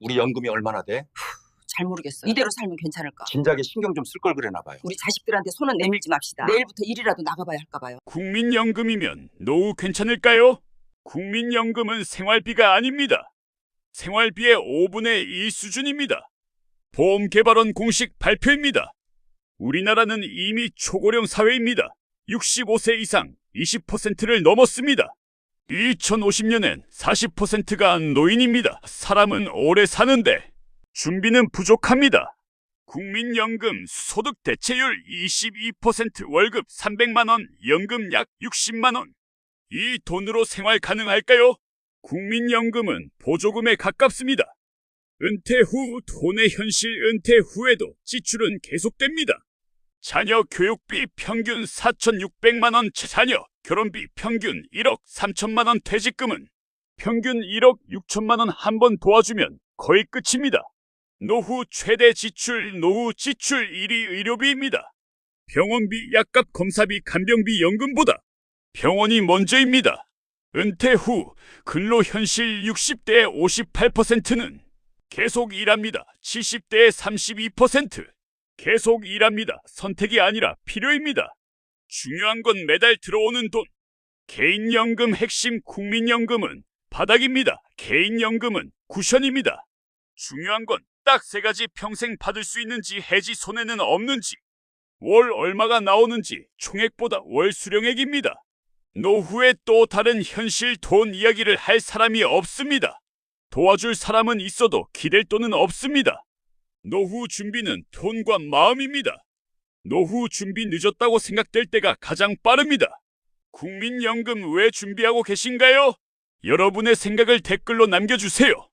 우리 연금이 얼마나 돼? 잘 모르겠어요. 이대로 살면 괜찮을까? 진작에 신경 좀 쓸 걸 그래나 봐요. 우리 자식들한테 손은 내밀지 맙시다. 내일부터 일이라도 나가봐야 할까 봐요. 국민연금이면 노후 괜찮을까요? 국민연금은 생활비가 아닙니다. 생활비의 5분의 1 수준입니다. 보험개발원 공식 발표입니다. 우리나라는 이미 초고령 사회입니다. 65세 이상 20%를 넘었습니다. 2050년엔 40%가 노인입니다. 사람은 오래 사는데 준비는 부족합니다. 국민연금 소득 대체율 22% 월급 300만원, 연금 약 60만원. 이 돈으로 생활 가능할까요? 국민연금은 보조금에 가깝습니다. 은퇴 후 돈의 현실 은퇴 후에도 지출은 계속됩니다. 자녀 교육비 평균 4,600만원, 자녀 결혼비 평균 1억 3천만 원 퇴직금은 평균 1억 6천만 원 한 번 도와주면 거의 끝입니다. 노후 최대 지출 노후 지출 1위 의료비입니다. 병원비, 약값, 검사비, 간병비, 연금보다 병원이 먼저입니다. 은퇴 후 근로 현실 60대 58%는 계속 일합니다. 70대 32% 계속 일합니다. 선택이 아니라 필요입니다. 중요한 건 매달 들어오는 돈. 개인연금 핵심 국민연금은 바닥입니다. 개인연금은 쿠션입니다. 중요한 건 딱 세 가지 평생 받을 수 있는지 해지 손해는 없는지 월 얼마가 나오는지 총액보다 월 수령액입니다. 노후에 또 다른 현실 돈 이야기를 할 사람이 없습니다. 도와줄 사람은 있어도 기댈 돈은 없습니다. 노후 준비는 돈과 마음입니다. 노후 준비 늦었다고 생각될 때가 가장 빠릅니다. 국민연금 왜 준비하고 계신가요? 여러분의 생각을 댓글로 남겨주세요.